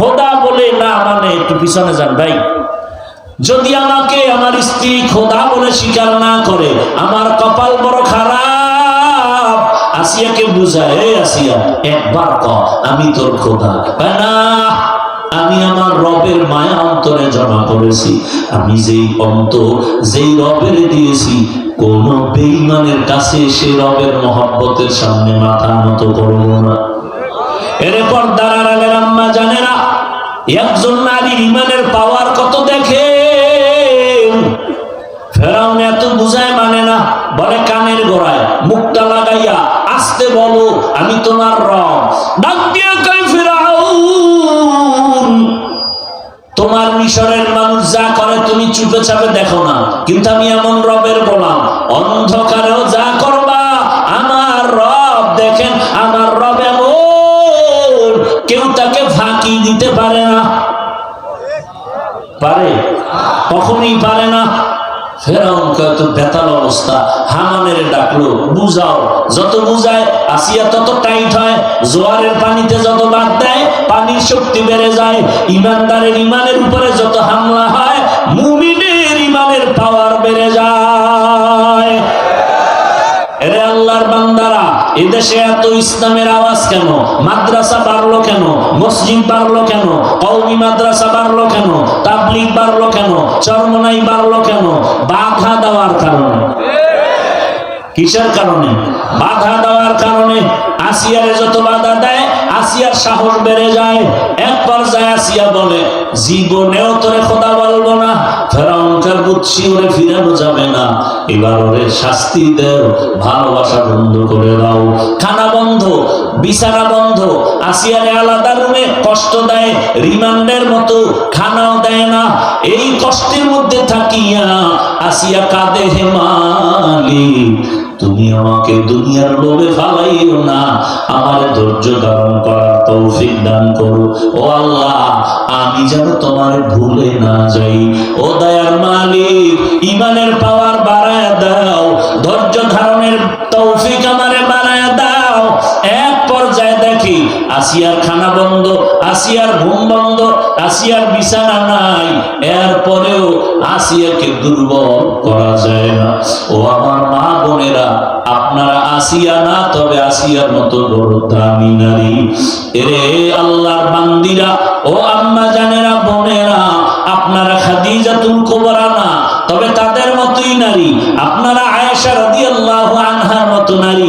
খোদা বলে না মানে একটু পিছনে যান ভাই। যদি আমাকে আমার স্ত্রী খোদা বলে স্বীকার না করে, আমার কপাল বড় খারাপ। আসিয়াকে বুঝায় আসিয়া, একবার ক, আমি তোর খোদা। না, আমি আমার রবের মায়া অন্তরে জমা করেছি। আমি যেই অন্তর, যেই রবের দিয়েছি, কোন বেইমানের কাছে সে রবের মহব্বতের সামনে মাথা নত করব না। এরপর দাঁড়ালেন আম্মা জানে না একজন নারীর ইমানের পাওয়ার কত দেখে? ফেরাউন এত বুঝায় মানে না, বলে কানের গোড়ায়, মুখটা লাগাইয়া, আসতে বলো, আমি তোমার তোমার মিশরের মানুষ যা করে তুমি চুপে চাপে দেখো না এমন রবের অন্ধকারেও যা করবা, আমার রব, দেখেন, আমার রব এমন, কেউ তাকে ফাঁকি দিতে পারে কখনই পারে না তত টাইট হয় পানিতে যত দেয় শক্তি বেড়ে যায়, ইমানদারের ইমানের উপরে যত হামলা হয়, মুমিনের ইমানের পাওয়ার বেড়ে যায় এরে আল্লাহর বান্দারা এদেশে এত ইসলামের আওয়াজ কেন? মাদ্রাসা বাড়লো কেন? মসজিদ বাড়লো কেন? কৌমি মাদ্রাসা বাড়লো কেন? তাবলিগ বাড়লো কেন? চরমনাই বাড়লো কেন? বাধা দেওয়ার কারণে। কিসের কারণে? বাধা দেওয়ার কারণে আসিয়ারে যত বাধা দেয়, আসিয়ার সাহস বেড়ে যায়। এক পর্যায়ে আসিয়া বলে, জীবনেও তোরে খোদা বলব না। খানা বন্ধ, বিছানা বন্ধ, আসিয়ারে আলাদা রুমে কষ্ট দেয়, রিমান্ডের মতো খানাও দেয় না। এই কষ্টের মধ্যে থাকিয়া আসিয়া কাঁদে হে মালিক। তুমি আমাকে দুনিয়ার লোভে ফালাইও না। আমার ধৈর্য ধারণ করার তৌফিক দান করো। ও আল্লাহ, আমি যেন তোমার ভুলে না যাই। ও দয়ার মালিক, ইমানের পাওয়ার বাড়ায় দাও। ধৈর্য ধারণের তৌফিক আসিয়ার খানা বন্ধ, আসিয়ার ঘুম বন্ধ, আসিয়ার বিছানা নাই। এরপরেও আসিয়াকে দুর্বল করা যায় না। ও আমার মা বোনেরা, আপনারা আসিয়া না, তবে আসিয়ার মতো বড় দামি নারী। এরে আল্লাহর বান্দিরা, ও আম্মা জানেরা, বোনেরা, আপনারা খাদিজাতুল কুবরা না, তবে তাদের মতোই নারী। আপনারা আয়েশা রাদিয়াল্লাহু আনহার মতো নারী।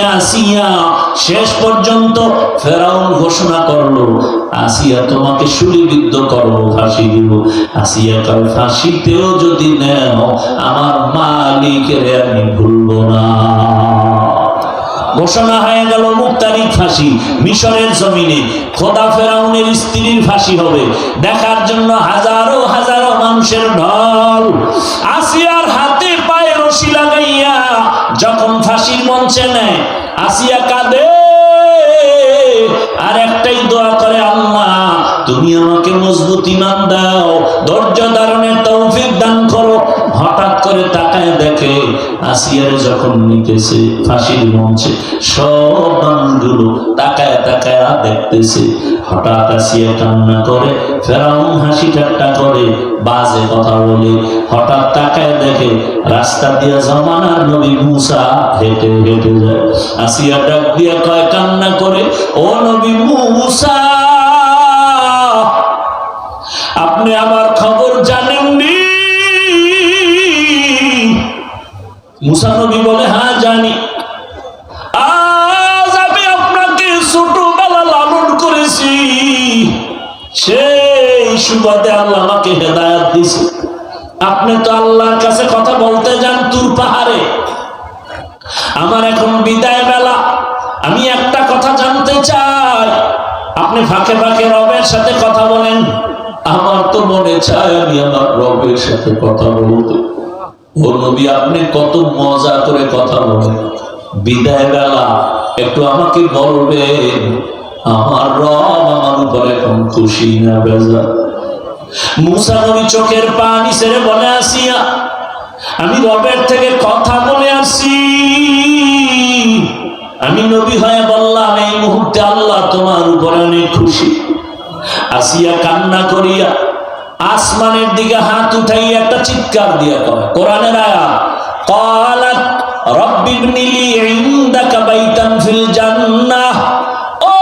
আসিয়া শেষ পর্যন্ত ফেরাউন ঘোষণা করল, আসিয়া তোমাকে সুলিবিদ্ধ করব ফাঁসি দিব। আসিয়া কাল ফাঁসিতেও যদি নেও, আমার মালিকের আমি ভুলবো না। ঘোষণা হয়ে গেল মুক্তারিক ফাঁসি, মিশরের জমিনে। খোদা ফেরাউনের স্ত্রীর ফাঁসি হবে। দেখার জন্য হাজারো হাজারো মানুষের ঢল। আসিয়ার হাতে পায়ে রশি লাগাইয়া যখন ফাঁসির মঞ্চে নেয়। আসিয়া কাঁদে। আর একটাই দোয়া করে, আল্লাহ, তুমি আমাকে মজবুত ইমান দাও। ধৈর্য ধারণের তৌফিক দান করো। হঠাৎ করে তাকায় দেখে আসিয়ার যখন নিতেছে, ফাঁসির মঞ্চে সব মানুষগুলো তাকায় তাকায় দেখতেছে। হঠাৎ আসিয়া কান্না করে, ফেরাউন হাসি ঠাট্টা করে, বাজে কথা বলে। হঠাৎ তাকায় দেখে রাস্তা দিয়া জমানার নবী মুসা হেঁটে হেঁটে যায়। আসিয়া ডাক দিয়া কয়, কান্না করে, ও নবী মুসা! ফাঁকে ফাঁকে রবের সাথে কথা বলেন। আমার তো মনে চায় আমি আমার রবের সাথে কথা বলতে ও নবী, আপনি কত মজা করে কথা বলেন। বিদায় বেলা, একটু আমাকে বলবেন, আমার রব আমার উপরে এখন খুশি না বেজা মুসা নবী চোখের পানি ছেড়ে বলে আসিয়া, আমি রবের থেকে কথা বলে আসি। আমি নবী হয়ে বললাম, এই মুহূর্তে আল্লাহ তোমার উপরে অনেক খুশি। আসিয়া কান্না করিয়া আসমানের দিকে হাত উঠাই একটা চিৎকার দিয়া কয়, কোরআনের আয়া কালাত রব্বি ইনদাকা বাইতান ফিল জান্নাহ। ও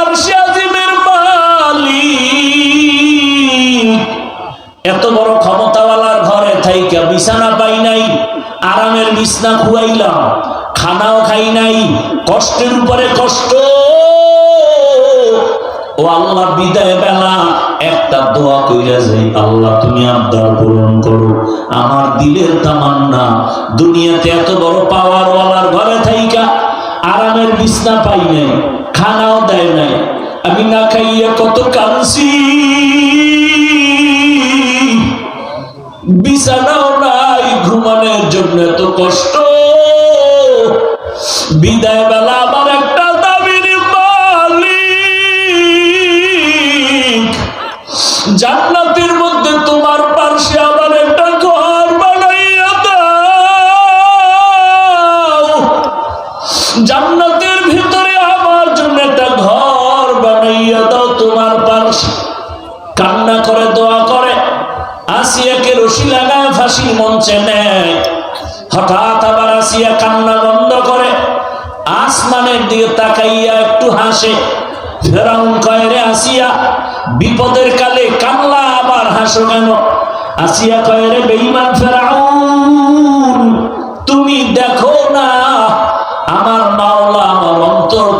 আরশে আজিমের মালিক, এত বড় ক্ষমতাওয়ালার ঘরে থাইকা বিছানা পাই নাই, আরামের বিছনা খুয়াইলাম। খানাও খাই নাই, কষ্টের উপরে কষ্ট। ও আল্লাহ, বিদায় বেলা একটা দোয়া কইরা যাই, আল্লাহ, তুমি আবদার পূরণ করো। আমার দিলের তামান্না, দুনিয়াতে এত বড় পাওয়ার ওয়ালার ঘরে থাইকা আরামের বিছনা পাই নাই, খানাও দেয় নাই। আমি না খাইয়া কত কাঁদছি। বিছানাও নাই, ঘুমানোর জন্য এত কষ্ট। বিদায় বেলা আমার একটা দাবির মালিক। জান্নাতের মধ্যে তোমার পাশে আমার একটা ঘর বানাইয়া দাও। জান্নাতের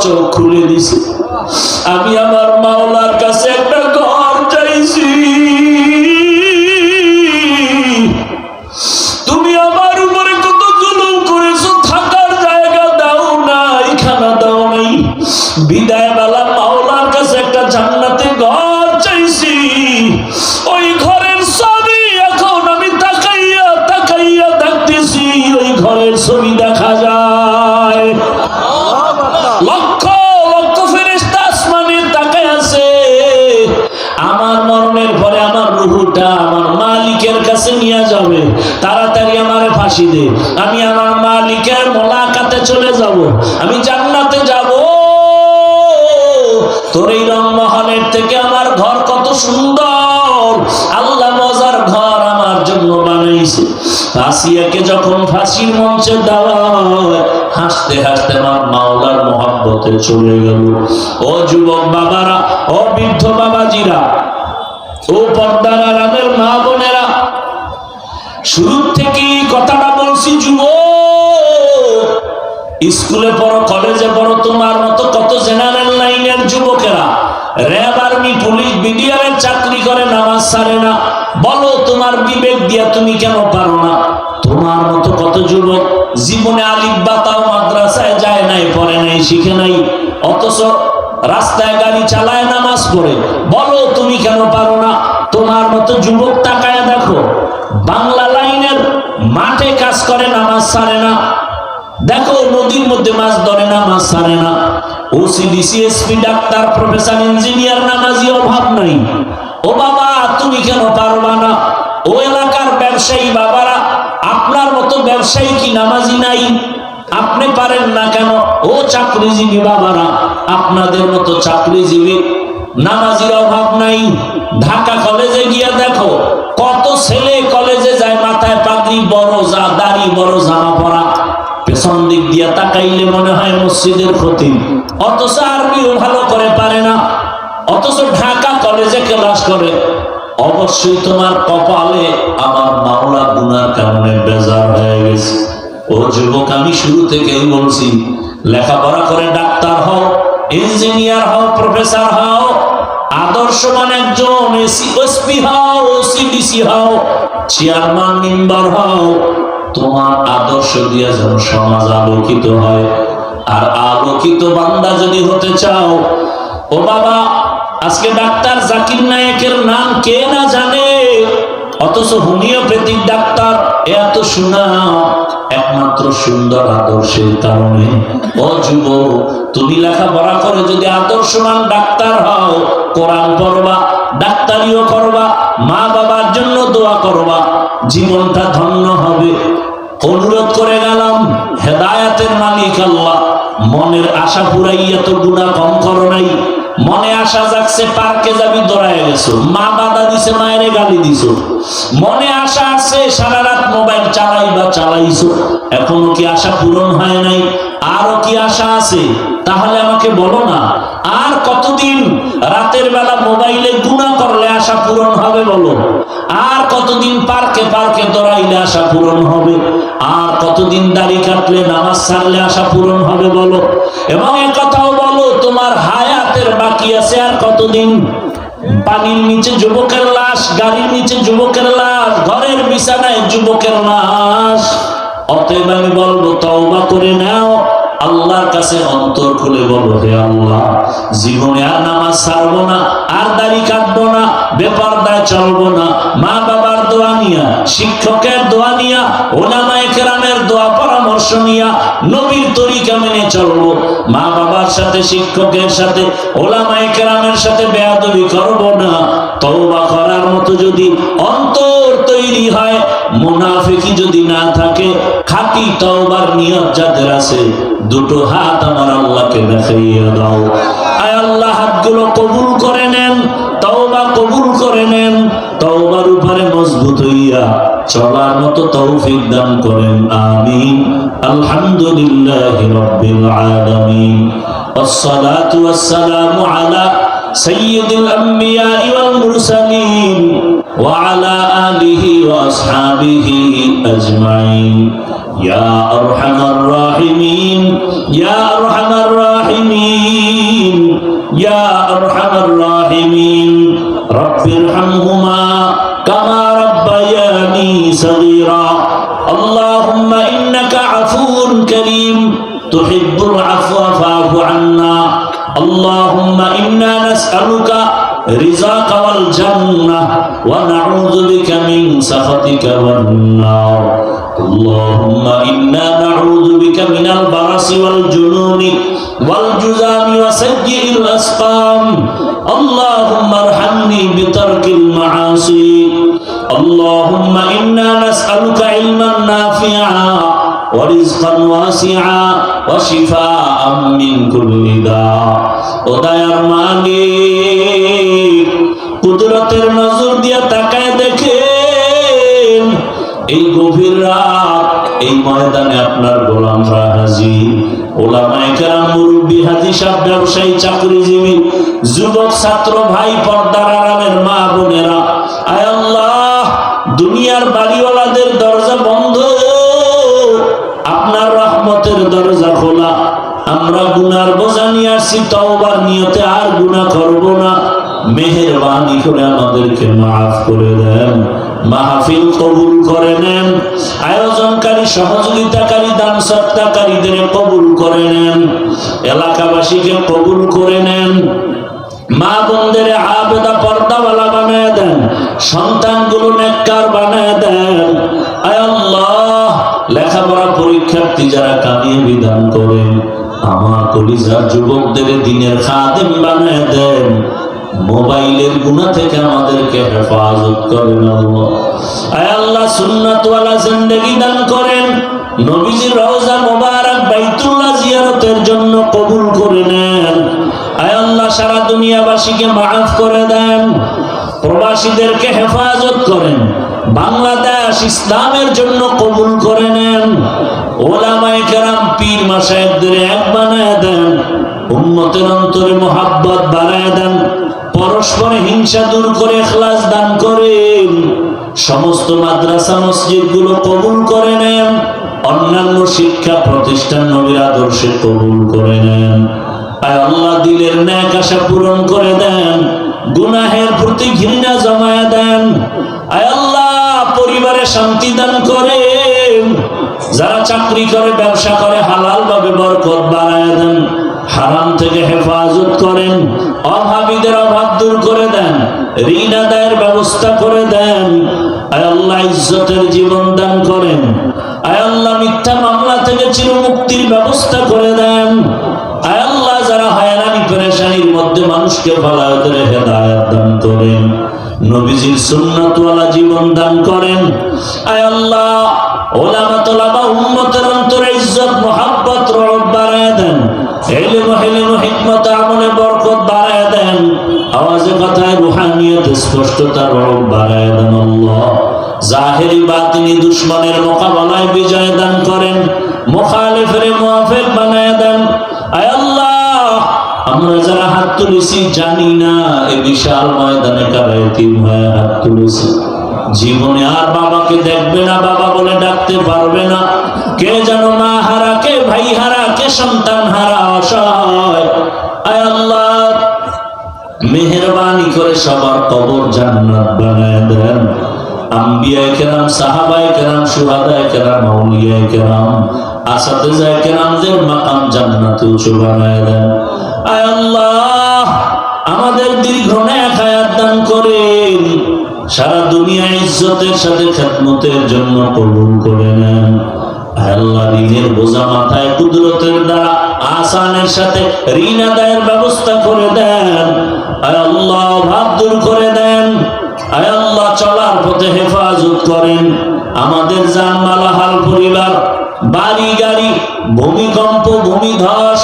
চোখ খুলে দিছে। আমি আমার আমার মালিকের কাছে নিয়ে যাবে। তাড়াতাড়ি আমার ফাঁসি দে। আমি আমার মালিকের মোলাকাতে চলে যাব। আমি জান্নাতে যাব। তোর এই রংমহলের থেকে আমার ঘর কত সুন্দর। আল্লাহ মজার ঘর আমার জন্য বানাইছে। আসিয়াকে যখন ফাঁসির মঞ্চে দেওয়া হাসতে হাসতে আমার মাওলার মহাব্বতে চলে গেল। ও যুবক বাবারা, ও বৃদ্ধ বাবাজিরা ও পর্দার আরামের মা বোনেরা শুরু থেকেই কথাটা বলছি যুবক স্কুলে পড়ো, কলেজে পড়ো, তোমার মতো কত জেনারেল লাইনের যুবকেরা, র্যাব আর্মি, পুলিশ বিডিআরের চাকরি করে, নামাজ সারে না। বলো, তোমার বিবেক দিয়া তুমি কেন পারো না? তোমার মতো কত যুবক জীবনে আলিফ বাতাও মাদ্রাসায় যায় নাই, পড়ে নাই, শিখে নাই, অথচ রাস্তায় গাড়ি চালায়, নামাজ পড়ে। বলো, তুমি কেন পারো না? তোমার মতো যুবক তাকায় দেখো। বাংলা লাইনের মাঠে কাজ করে, নামাজ সারে না। দেখো, নদীর মধ্যে মাছ ধরে না। মাছ ছাড়ে না ওসিডি সিএসপি ডাক্তার, প্রফেসর, ইঞ্জিনিয়ার নামাজি অভাব নাই। ও বাবা, তুমি কেন পারবা না? ও এলাকার ব্যবসায়ী বাবারা, আপনার মতো ব্যবসায়ী কি নামাজি নাই? আপনি পারেন না কেন? ও চাকরিজীবী বাবারা, আপনাদের মতো চাকরিজীবী নামাজির অভাব নাই। ঢাকা কলেজে গিয়ে দেখো, কত ছেলে কলেজে যায়, মাথায় পাগড়ি, বড় যা, দাড়ি, বড় জামা পরা। পেছন দিক দিয়া তাকাইলে মনে হয় মসজিদের ক্ষতি। অথচ আরবিও ভালো করে পারে না। অথচ ঢাকা কলেজে ক্লাস করে। অবশ্যই তোমার কপালে আমার মাওলা গুনার কারণে বেজার হয়ে গেছে। ও যুবক, আমি শুরু থেকেই বলছি, লেখাপড়া করে ডাক্তার হও ইঞ্জিনিয়ার হও প্রফেসর হও, আদর্শবান একজন এসপি হও সিডিসি হও চেয়ারম্যান মেম্বার হও, তোমার আদর্শ দিয়ে যেন সমাজ আলোকিত হয়। আর আলোকিত বান্দা যদি হতে চাও, ও বাবা, আজকে ডাক্তার জাকির নায়কের নাম কে না জানে? অথচ হোমিওপ্যাথিক ডাক্তার এত সুনাম, একমাত্র সুন্দর আদর্শের কারণে। ও যুব তুমি লেখাপড়া করে যদি আদর্শমান ডাক্তার হও, কোরআন পড়বা, ডাক্তারিও করবা, মা বাবার জন্য দোয়া করবা, জীবনটা ধন্য হবে। অনুরোধ করে গেলাম, হেদায়াতের মালিক আল্লাহ, মনের আশা পুরাইয়া তো গুণা কম করো নাই। মনে আশা যাচ্ছে পার্কে যাবি, দৌড়ায় গেছো। মা বাধা দিছে, মায়ের গালি দিছো। মনে আশা আছে, সারা রাত মোবাইল চালাই বা চালাইছো। এখনও কি আশা পূরণ হয় নাই? আরও কি আশা আছে? তাহলে আমাকে বলো না। আর কতদিন রাতের বেলা মোবাইলে গুণা করলে আশা পূরণ হবে বলো? আর কতদিন পার্কে পার্কে দৌড়াইলে আশা পূরণ হবে? আর কতদিন দাড়ি কাটলে, নামাজ ছাড়লে আশা পূরণ হবে বলো? এবং কথাও বলো, তোমার হায়াতের বাকি আছে আর কতদিন? পানির নিচে যুবকের লাশ, গাড়ির নিচে যুবকের লাশ, ঘরের বিছানায় যুবকের লাশ। অতএব আমি বলব, তওবা করে নাও। আল্লাহর কাছে অন্তর খুলে বলো, হে আল্লাহ, জীবনে আর নামাজ ছাড়বো না, আর দাড়ি কাটবো না বেপরদায় চলবো না মা বাবার দোয়া নিয়া, শিক্ষকের দোয়া নিয়া ওলামায়ে কেরামের দোয়া, পরামর্শ নিয়া, নবীর তরিকা মেনে চলবো মা বাবার সাথে, শিক্ষকের সাথে ওলামায়ে কেরামের সাথে বেয়াদবি করব না, তওবা করার মতো যদি অন্তর তৈরি হয়, মুনাফিকি যদি না থাকে খাঁটি তওবার নিয়ত যাদের আছে দুটো হাত আমার আল্লাহকে দেখাইয়া দাও আয় আল্লাহ হাতগুলো কবুল করে নেন তওবা কবুল করে নেন তওবার উপরে মজবুত হইয়া চলার মতো তৌফিক দান করেন আমিন আলহামদুলিল্লাহি রাব্বিল আলামিন والصلاة والسلام على سيد الأنبياء والمرسلين وعلى آله وأصحابه أجمعين يا أرحم الراحمين يا أرحم الراحمين يا أرحم الراحمين رب ارحمهما كما ربياني صغيرا اللهم إنك عفو كريم تحب العفو فاعف عنا اللهم إنا نسألك رزاك والجنة ونعوذ بك من سخطك والنار اللهم إنا نعوذ بك من البرص والجنون والجذام وسيء الأسقام اللهم ارحمني بترك المعاصي اللهم إنا نسألك علما نافعا ورزقا واسعا وشفاء من كل داء وداير মালিক কুদরতের নজর দিয়া তাকায় দেখেন এই গভীর রাত, এই ময়দানে আপনার গোলামরা হাজি চাকরিজীবী ছাত্র, ভাই আরামের মা দুনিয়ার বাড়িওয়ালাদের দরজা বন্ধ। আপনার রহমতের দরজা খোলা। আমরা গুনার বোঝা নিয়ে আসছি, তওবার নিয়তে আর গুনাহ করব না। মেহেরবানি করে আমাদেরকে মাফ করে দেন। মাহফিল কবুল করে নেন। আয়োজনকারী, সহযোগিতাকারী দান সত্তাকারীদের কবুল করে নেন। এলাকাবাসীকে কবুল করে নেন। মা বোনদের আবেদা পর্দাওয়ালা বানায় দেন। সন্তানগুলো নেককার বানায় দেন। লেখাপড়া পরীক্ষার্থী যারা কামিয়ে বিধান করেন আমার কলিজার যুবকদের দিনের খাদেম বানায় দেন। মোবাইলের গুণা থেকে আমাদেরকে হেফাজত করেন আল্লাহ, সুন্নাতওয়ালা জিন্দেগি দান করেন। নবীজির রওজা মোবারক বাইতুল্লাহ জিয়ারতের জন্য কবুল করে নেন। আয় আল্লাহ, সারা দুনিয়াবাসীকে মাফ করে দেন। প্রবাসীদেরকে হেফাজত করেন। বাংলাদেশ ইসলামের জন্য কবুল করে নেন। ওলামায়ে কেরাম পীর মাসায়েবদের এক বানায় দেন। উম্মতের অন্তরে মোহাব্বত বাড়ায় দেন। পরস্পরে হিংসা দূর করে এখলাস দান করেন সমস্ত মাদ্রাসা মসজিদগুলো কবুল করে নেন। অন্যান্য শিক্ষা প্রতিষ্ঠান নবীর আদর্শে কবুল করে নেন। আয় আল্লাহ দিলের ন্যাক আশা পূরণ করে দেন। গুনাহের প্রতি ঘৃণা জমায় দেন। আয় আল্লাহ পরিবারে শান্তি দান করেন। যারা চাকরি করে, ব্যবসা করে হালাল ভাবে বরকত বাড়ায় দেন। হারাম থেকে হেফাজত করেন, অভাবীদের অভাব দূর করে দেন, ঋণ আদায়ের ব্যবস্থা করে দেন। আল্লাহ ইজ্জতের জীবন দান করেন। আল্লাহ মিথ্যা মামলা থেকে চির মুক্তির ব্যবস্থা করে দেন। আয় আল্লাহ যারা হয়রানি, পেরেশানির মধ্যে মানুষকে ফলায় ওদের হেদায়াত দান করেন। নবীজির সুন্নাতওয়ালা জীবন দান করেন। আয় আল্লাহ ওলামা তোলাবা বাড়ায় দেন জাহেরি বাতিনি দুশ্মনের মোকাবেলায় বিজয় দান করেন। বানায় দেন। আমরা যারা হাত তুলেছি জানি না এই বিশাল ময়দানে হাত তুলেছি। জীবনে আর বাবাকে দেখবে না, বাবা বলে ডাকতে পারবে না। কে যেন মা হারা, কে ভাই হারা, কে সন্তান হারা সবার কবর জান্নাত বানায় দেন। আম্বিয়ায় কেরাম, সাহাবায় কেরাম সুহাদায় কেরাম, আউলিয়ায় কেরাম আসাতে কেরামদের মাকাম জান্নাতে উঁচু বানায় দেন। আয় আল্লাহ, আমাদের দীর্ঘ ন্যাক হায়াত দান করেন। সারা দুনিয়া ইজ্জতের সাথে খেদমতের জন্য কবুল করে নেন। আল্লাহ ঋণের বোঝা মাথায় কুদরতের দ্বারা আসানের সাথে ঋণ আদায়ের ব্যবস্থা করে দেন। আয় আল্লাহ ভাব দূর করে দেন। আয় আল্লাহ চলার পথে হেফাজত করেন। আমাদের জানমালা হাল পরিবার বাড়ি গাড়ি ভূমিকম্প, ভূমিধস,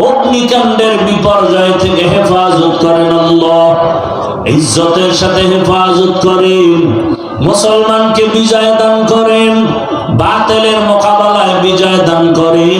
অগ্নিকাণ্ডের বিপর্যয় থেকে হেফাজত করেন আল্লাহ। ইজ্জতের সাথে হেফাজত করেন। মুসলমানকে বিজয় দান করেন। বাতেলের মোকাবেলায় বিজয় দান করেন।